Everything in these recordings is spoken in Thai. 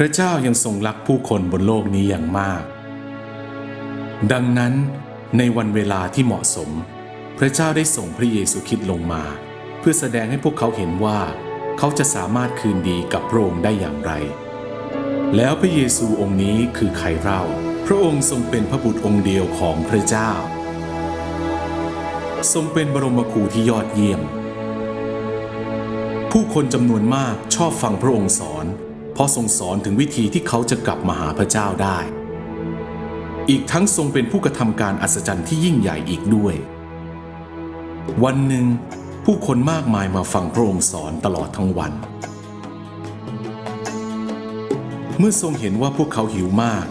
พระเจ้ายังทรงรักผู้คนบนโลกนี้อย่างมาก ดังนั้นในวันเวลาที่เหมาะสม พระเจ้าได้ส่งพระเยซูคริสต์ลงมา เพื่อแสดงให้พวกเขาเห็นว่า เขาจะสามารถคืนดีกับพระองค์ได้อย่างไร แล้วพระเยซูองค์นี้คือใครเล่า พระองค์ทรงเป็นพระบุตรองค์เดียวของพระเจ้า ทรงเป็นบรมครูที่ยอดเยี่ยม ผู้คนจำนวนมากชอบฟังพระองค์สอน เพราะทรงสอนถึงวิธีที่เขาจะกลับมาหาพระเจ้าได้ อีกทั้งทรงเป็นผู้กระทำการอัศจรรย์ที่ยิ่งใหญ่อีกด้วย วันหนึ่ง ผู้คนมากมายมาฟังพระองค์สอนตลอดทั้งวัน เมื่อทรงเห็นว่าพวกเขาหิวมาก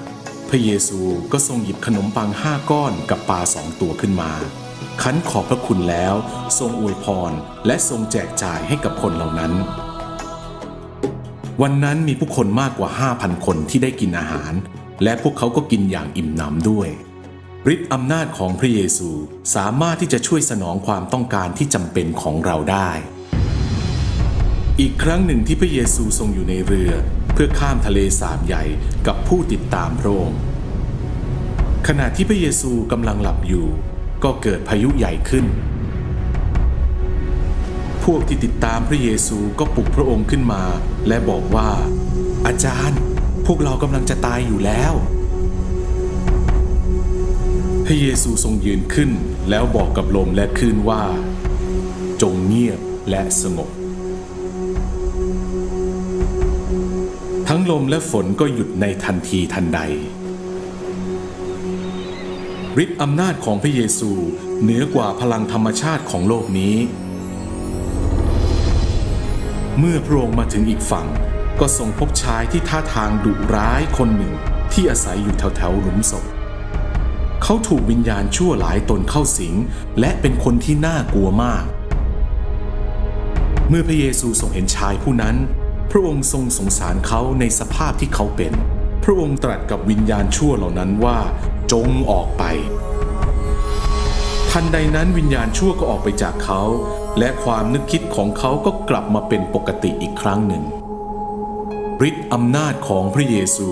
พระเยซูก็ทรงหยิบขนมปังห้าก้อนกับปลาสองตัวขึ้นมาคันขอบพระคุณแล้ว ทรงอวยพรและทรงแจกจ่ายให้กับคนเหล่านั้น วันนั้นมีผู้คนมากกว่า 5,000 คนที่ได้กินอาหาร และพวกเขาก็กินอย่างอิ่มหนำด้วยฤทธิ์อำนาจของพระเยซูสามารถที่จะช่วยสนองความต้องการที่จำเป็นของเราได้ อีกครั้งหนึ่งที่พระเยซูทรงอยู่ในเรือ เพื่อข้ามทะเลสาบใหญ่กับผู้ติดตามพระองค์ขณะที่พระเยซูกำลังหลับอยู่ ก็เกิดพายุใหญ่ขึ้น พวกที่ติดตามพระเยซูก็ปลุกพระองค์ขึ้นมา และบอกว่า อาจารย์ พวกเรากำลังจะตายอยู่แล้ว พระเยซูทรงยืนขึ้น แล้วบอกกับลมและคลื่นว่า จงเงียบและสงบ ทั้งลมและฝนก็หยุดในทันทีทันใดฤทธิ์อำนาจของพระเยซูเหนือกว่าพลังธรรมชาติของโลกนี้ เมื่อพระองค์มาถึงอีกฝั่ง ก็ทรงพบชายที่ท่าทางดุร้ายคนหนึ่งที่อาศัยอยู่แถวๆหลุมศพ เขาถูกวิญญาณชั่วหลายตนเข้าสิง และเป็นคนที่น่ากลัวมาก เมื่อพระเยซูทรงเห็นชายผู้นั้น พระองค์ทรงสงสารเขาในสภาพที่เขาเป็น พระองค์ตรัสกับวิญญาณชั่วเหล่านั้นว่า จงออกไป ทันใดนั้นวิญญาณชั่วก็ออกไปจากเขา และความนึกคิดของเขาก็กลับมาเป็นปกติอีกครั้งหนึ่งฤทธิ์อำนาจของพระเยซู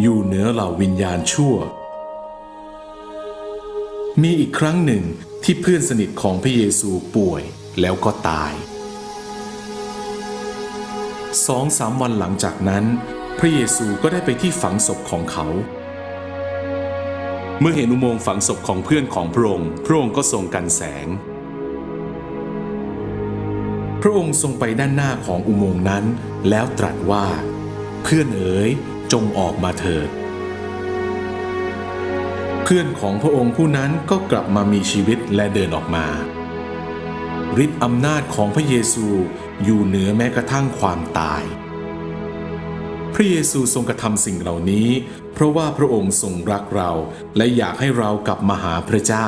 อยู่เหนือเหล่าวิญญาณชั่ว มีอีกครั้งหนึ่งที่เพื่อนสนิทของพระเยซูป่วยแล้วก็ตายสองสามวันหลังจากนั้น พระเยซูก็ได้ไปที่ฝังศพของเขา เมื่อเห็นอุโมงค์ฝังศพของเพื่อนของพระองค์ พระองค์ก็ทรงกันแสง พระองค์ทรงไปด้านหน้าของอุโมงค์นั้น แล้วตรัสว่า เพื่อนเอ๋ยจงออกมาเถิด เพื่อนของพระองค์ผู้นั้นก็กลับมามีชีวิตและเดินออกมาฤทธิ์อำนาจของพระเยซูอยู่เหนือแม้กระทั่งความตาย พระเยซูทรงกระทำสิ่งเหล่านี้ เพราะว่าพระองค์ทรงรักเรา และอยากให้เรากลับมาหาพระเจ้า